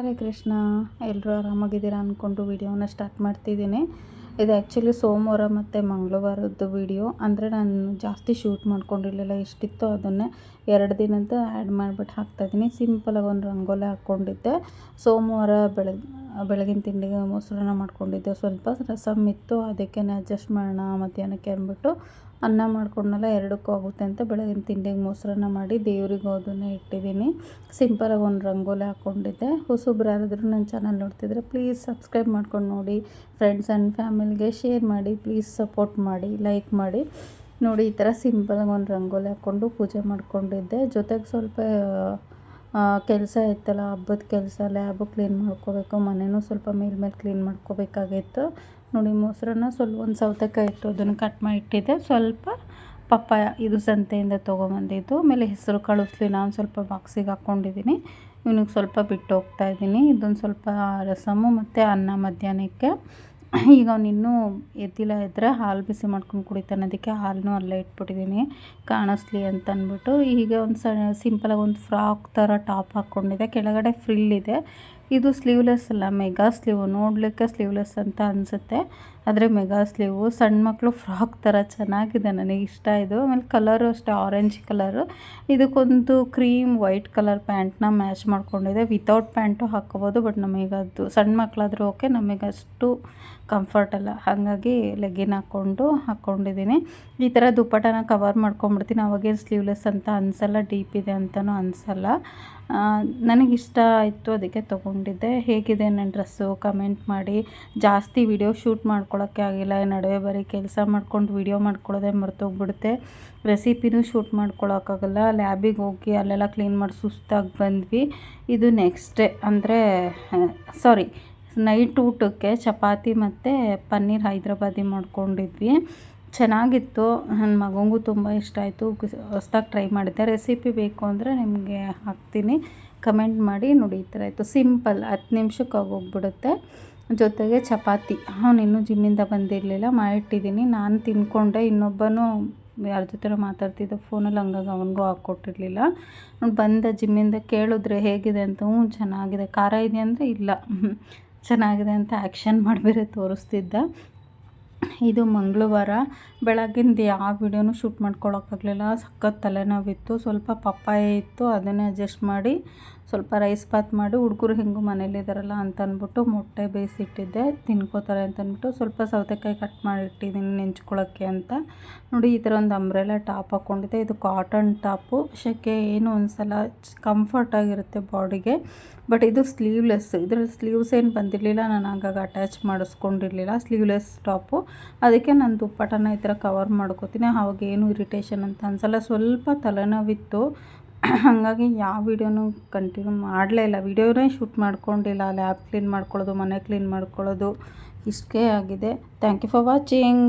ಹರೇ ಕೃಷ್ಣ ಎಲ್ಲರೂ ಆರಾಮಾಗಿದ್ದೀರಾ ಅಂದ್ಕೊಂಡು ವಿಡಿಯೋನ ಸ್ಟಾರ್ಟ್ ಮಾಡ್ತಿದ್ದೀನಿ. ಇದು ಆ್ಯಕ್ಚುಲಿ ಸೋಮವಾರ ಮತ್ತು ಮಂಗಳವಾರದ್ದು ವಿಡಿಯೋ. ಅಂದರೆ ನಾನು ಜಾಸ್ತಿ ಶೂಟ್ ಮಾಡ್ಕೊಂಡಿರಲಿಲ್ಲ, ಎಷ್ಟಿತ್ತು ಅದನ್ನೇ ಎರಡು ದಿನದ ಆ್ಯಡ್ ಮಾಡಿಬಿಟ್ಟು ಹಾಕ್ತಾಯಿದ್ದೀನಿ ಸಿಂಪಲಾಗಿ ಒಂದು ರಂಗೋಲಿ ಹಾಕ್ಕೊಂಡಿದ್ದೆ. ಸೋಮವಾರ ಬೆಳಗ್ಗೆ ಬೆಳಗಿನ ತಿಂಡಿಗೆ ಮೊಸರನ್ನ ಮಾಡ್ಕೊಂಡಿದ್ದೆ. ಸ್ವಲ್ಪ ರಸಮ್ ಇತ್ತು, ಅದಕ್ಕೆ ಅಡ್ಜಸ್ಟ್ ಮಾಡೋಣ ಮಧ್ಯಾಹ್ನಕ್ಕೆ ಅಂದ್ಬಿಟ್ಟು ಅನ್ನ ಮಾಡ್ಕೊಂಡ್ನಲ್ಲ, ಎರಡಕ್ಕೂ ಆಗುತ್ತೆ ಅಂತ ಬೆಳಗಿನ ತಿಂಡಿಗೆ ಮೊಸರನ್ನ ಮಾಡಿ ದೇವ್ರಿಗೆ ಅದನ್ನೇ ಇಟ್ಟಿದ್ದೀನಿ. ಸಿಂಪಲಾಗಿ ಒಂದು ರಂಗೋಲಿ ಹಾಕ್ಕೊಂಡಿದ್ದೆ ಹೊಸಬ್ರು ಯಾರಾದರೂ ನನ್ನ ಚಾನಲ್ ನೋಡ್ತಿದ್ರೆ ಪ್ಲೀಸ್ ಸಬ್ಸ್ಕ್ರೈಬ್ ಮಾಡ್ಕೊಂಡು ನೋಡಿ. ಫ್ರೆಂಡ್ಸ್ ಆ್ಯಂಡ್ ಫ್ಯಾಮಿಲಿಗೆ ಶೇರ್ ಮಾಡಿ ಪ್ಲೀಸ್ ಸಪೋರ್ಟ್ ಮಾಡಿ ಲೈಕ್ ಮಾಡಿ. ನೋಡಿ, ಈ ಥರ ಸಿಂಪಲಾಗಿ ಒಂದು ರಂಗೋಲಿ ಹಾಕ್ಕೊಂಡು ಪೂಜೆ ಮಾಡ್ಕೊಂಡಿದ್ದೆ. ಜೊತೆಗೆ ಸ್ವಲ್ಪ ಕೆಲಸ ಇತ್ತಲ್ಲ, ಹಬ್ಬದ ಕೆಲಸ ಲ್ಯಾಬು ಕ್ಲೀನ್ ಮಾಡ್ಕೋಬೇಕು ಮನೆಯೂ ಸ್ವಲ್ಪ ಮೇಲ್ಮೇಲೆ ಕ್ಲೀನ್ ಮಾಡ್ಕೋಬೇಕಾಗಿತ್ತು. ನೋಡಿ ಮೊಸರನ್ನ ಸ್ವಲ್ಪ ಒಂದು ಸೌತೆಕಾಯಿ ಇಟ್ಟು ಅದನ್ನು ಕಟ್ ಮಾಡಿ ಇಟ್ಟಿದ್ದೆ ಸ್ವಲ್ಪ ಪಪ್ಪಾಯ ಇದು ಸಂತೆಯಿಂದ ತೊಗೊಂಬಂದಿದ್ದು. ಆಮೇಲೆ ಹೆಸರು ಕಳಿಸ್ಲಿ ನಾನು ಸ್ವಲ್ಪ ಬಾಕ್ಸಿಗೆ ಹಾಕ್ಕೊಂಡಿದ್ದೀನಿ. ಇವನಿಗೆ ಸ್ವಲ್ಪ ಬಿಟ್ಟು ಹೋಗ್ತಾ ಇದ್ದೀನಿ. ಇದೊಂದು ಸ್ವಲ್ಪ ರಸಮು ಮತ್ತು ಅನ್ನ ಮಧ್ಯಾಹ್ನಕ್ಕೆ. ಈಗ ಅವ್ನು ಇನ್ನೂ ಎದ್ದಿಲ್ಲ ಇದ್ದರೆ ಹಾಲು ಬಿಸಿ ಮಾಡ್ಕೊಂಡು ಕುಡಿತಾನೆ. ಅದಕ್ಕೆ ಹಾಲನ್ನೂ ಅಲ್ಲೇ ಇಟ್ಬಿಟ್ಟಿದ್ದೀನಿ. ಕಾಣಿಸ್ಲಿ ಅಂತ ಅಂದ್ಬಿಟ್ಟು ಈಗ ಒಂದು ಸ ಸಿಂಪಲಾಗಿ ಒಂದು ಫ್ರಾಕ್ ಥರ ಟಾಪ್ ಹಾಕ್ಕೊಂಡಿದ್ದೆ. ಕೆಳಗಡೆ ಫ್ರಿಲ್ ಇದೆ. ಇದು ಸ್ಲೀವ್ಲೆಸ್ ಅಲ್ಲ ಮೆಗಾ ಸ್ಲೀವ್ ನೋಡಲಿಕ್ಕೆ ಸ್ಲೀವ್ಲೆಸ್ ಅಂತ ಅನಿಸುತ್ತೆ. ಆದರೆ ಮೆಗಾ ಸ್ಲೀವು ಸಣ್ಣ ಮಕ್ಕಳು ಫ್ರಾಕ್ ಥರ ಚೆನ್ನಾಗಿದೆ ನನಗೆ ಇಷ್ಟ ಇದು. ಆಮೇಲೆ ಕಲರು ಅಷ್ಟೇ ಆರೆಂಜ್ ಕಲರು ಇದಕ್ಕೊಂದು ಕ್ರೀಮ್ ವೈಟ್ ಕಲರ್ ಪ್ಯಾಂಟ್ನ ಮ್ಯಾಚ್ ಮಾಡ್ಕೊಂಡಿದೆ. ವಿತೌಟ್ ಪ್ಯಾಂಟು ಹಾಕ್ಕೋಬೋದು ಬಟ್ ನಮಗದು ಸಣ್ಣ ಮಕ್ಕಳಾದರೂ ಓಕೆ ನಮಗಷ್ಟು ಕಂಫರ್ಟ್ ಅಲ್ಲ. ಹಾಗಾಗಿ ಲೆಗ್ಗಿನ್ ಹಾಕ್ಕೊಂಡು ಹಾಕ್ಕೊಂಡಿದ್ದೀನಿ ಈ ಥರ ದುಪ್ಪಟನ ಕವರ್ ಮಾಡ್ಕೊಂಬಿಡ್ತೀನಿ ಅವಾಗೇನು ಸ್ಲೀವ್ಲೆಸ್ ಅಂತ ಅನಿಸಲ್ಲ ಡೀಪ್ ಇದೆ ಅಂತಲೂ ಅನಿಸಲ್ಲ. ನನಗಿಷ್ಟ ಆಯಿತು, ಅದಕ್ಕೆ ತೊಗೊಂಡಿದ್ದೆ. ಹೇಗಿದೆ ನನ್ನ ಡ್ರೆಸ್ಸು ಕಮೆಂಟ್ ಮಾಡಿ. ಜಾಸ್ತಿ ವಿಡಿಯೋ ಶೂಟ್ ಮಾಡ್ಕೊಳ್ಳೋಕ್ಕೆ ಆಗಿಲ್ಲ, ನಡುವೆ ಬರೀ ಕೆಲಸ ಮಾಡ್ಕೊಂಡು ವಿಡಿಯೋ ಮಾಡ್ಕೊಳ್ಳೋದೇ ಮರ್ತೋಗ್ಬಿಡುತ್ತೆ. ರೆಸಿಪಿನೂ ಶೂಟ್ ಮಾಡ್ಕೊಳ್ಳೋಕ್ಕಾಗಲ್ಲ ಲ್ಯಾಬಿಗೆ ಹೋಗಿ ಅಲ್ಲೆಲ್ಲ ಕ್ಲೀನ್ ಮಾಡಿ ಸುಸ್ತಾಗಿ ಬಂದ್ವಿ. ಇದು ನೆಕ್ಸ್ಟ್ ಡೇ ಅಂದರೆ ಸಾರಿ ನೈಟ್ ಊಟಕ್ಕೆ ಚಪಾತಿ ಮತ್ತು ಪನ್ನೀರ್ ಹೈದ್ರಾಬಾದಿ ಮಾಡ್ಕೊಂಡಿದ್ವಿ. ಚೆನ್ನಾಗಿತ್ತು. ನನ್ನ ಮಗನಿಗೂ ತುಂಬ ಇಷ್ಟ ಆಯಿತು. ಹೊಸ್ದಾಗಿ ಟ್ರೈ ಮಾಡಿದ್ದೆ. ರೆಸಿಪಿ ಬೇಕು ಅಂದರೆ ನಿಮಗೆ ಹಾಕ್ತೀನಿ. ಕಮೆಂಟ್ ಮಾಡಿ ನೋಡಿ ಈ ಥರ ಆಯಿತು. ಸಿಂಪಲ್, ಹತ್ತು ನಿಮಿಷಕ್ಕೆ ಆಗೋಗ್ಬಿಡುತ್ತೆ ಜೊತೆಗೆ ಚಪಾತಿ. ಅವ್ನು ಇನ್ನೂ ಜಿಮ್ಮಿಂದ ಬಂದಿರಲಿಲ್ಲ ಮಾಡಿಟ್ಟಿದ್ದೀನಿ ನಾನು ತಿನ್ಕೊಂಡೆ, ಇನ್ನೊಬ್ಬನು ಯಾರ ಜೊತೆ ಮಾತಾಡ್ತಿದ್ದ ಫೋನಲ್ಲಿ, ಹಂಗಾಗಿ ಅವನಿಗೂ ಹಾಕ್ಕೊಟ್ಟಿರಲಿಲ್ಲ ಅವ್ನು ಬಂದ ಜಿಮ್ಮಿಂದ ಕೇಳಿದ್ರೆ ಹೇಗಿದೆ ಅಂತ, ಹ್ಞೂ, ಚೆನ್ನಾಗಿದೆ. ಖಾರ ಇದೆ ಅಂದರೆ ಇಲ್ಲ. ಚೆನ್ನಾಗಿದೆ ಅಂತ ಆ್ಯಕ್ಷನ್ ಮಾಡಿ ಬೇರೆ ತೋರಿಸ್ತಿದ್ದ. ಇದು ಮಂಗಳವಾರ. ಬೆಳಗ್ಗಿಂದ ಯಾವ ವಿಡಿಯೋನು ಶೂಟ್ ಮಾಡ್ಕೊಳಕ್ಕಾಗಲಿಲ್ಲ. ಸಖತ್ ತಲೆನೋವಿತ್ತು. ಸ್ವಲ್ಪ ಪಪ್ಪಾಯ ಇತ್ತು. ಅದನ್ನೇ ಅಡ್ಜಸ್ಟ್ ಮಾಡಿ ಸ್ವಲ್ಪ ರೈಸ್ ಬಾತ್ ಮಾಡಿ ಹುಡುಗರು ಹೆಂಗೂ ಮನೇಲಿದ್ದಾರಲ್ಲ ಅಂತ ಅಂದ್ಬಿಟ್ಟು ಮೊಟ್ಟೆ ಬೇಯಿಸಿಟ್ಟಿದ್ದೆ. ತಿನ್ಕೋತಾರೆ ಅಂತ ಅಂದ್ಬಿಟ್ಟು ಸ್ವಲ್ಪ ಸೌತೆಕಾಯಿ ಕಟ್ ಮಾಡಿಟ್ಟಿದ್ದೀನಿ ನೆಂಚ್ಕೊಳ್ಳೋಕ್ಕೆ ಅಂತ. ನೋಡಿ, ಈ ಥರ ಒಂದು ಅಂಬ್ರೆಲಾ ಟಾಪ್ ಹಾಕ್ಕೊಂಡಿದ್ದೆ ಇದು ಕಾಟನ್ ಟಾಪು ಶೆಕೆ ಏನು ಕಂಫರ್ಟ್ ಆಗಿರುತ್ತೆ ಬಾಡಿಗೆ. ಬಟ್ ಇದು ಸ್ಲೀವ್ಲೆಸ್ ಇದ್ರಲ್ಲಿ ಸ್ಲೀವ್ಸ್ ಏನು ಬಂದಿರಲಿಲ್ಲ. ನಾನು ಹಾಗಾಗಿ ಅಟ್ಯಾಚ್ ಮಾಡಿಸ್ಕೊಂಡಿರಲಿಲ್ಲ. ಸ್ಲೀವ್ಲೆಸ್ ಟಾಪು ಅದಕ್ಕೆ ನಾನು ದುಪ್ಪಟನ ಈ ಥರ ಕವರ್ ಮಾಡ್ಕೋತೀನಿ. ಆವಾಗ ಏನು ಇರಿಟೇಷನ್ ಅಂತ ಅನ್ಸಲ್ಲ. ಸ್ವಲ್ಪ ತಲೆನೋವಿತ್ತು. ಹಾಗಾಗಿ ಯಾವ ವೀಡಿಯೋನು ಕಂಟಿನ್ಯೂ ಮಾಡಲೇ ಇಲ್ಲ. ವೀಡಿಯೋನೇ ಶೂಟ್ ಮಾಡ್ಕೊಂಡಿಲ್ಲ. ಲ್ಯಾಬ್ ಕ್ಲೀನ್ ಮಾಡ್ಕೊಳ್ಳೋದು, ಮನೆ ಕ್ಲೀನ್ ಮಾಡ್ಕೊಳ್ಳೋದು, ಇಷ್ಟೇ ಆಗಿದೆ. Thank you for watching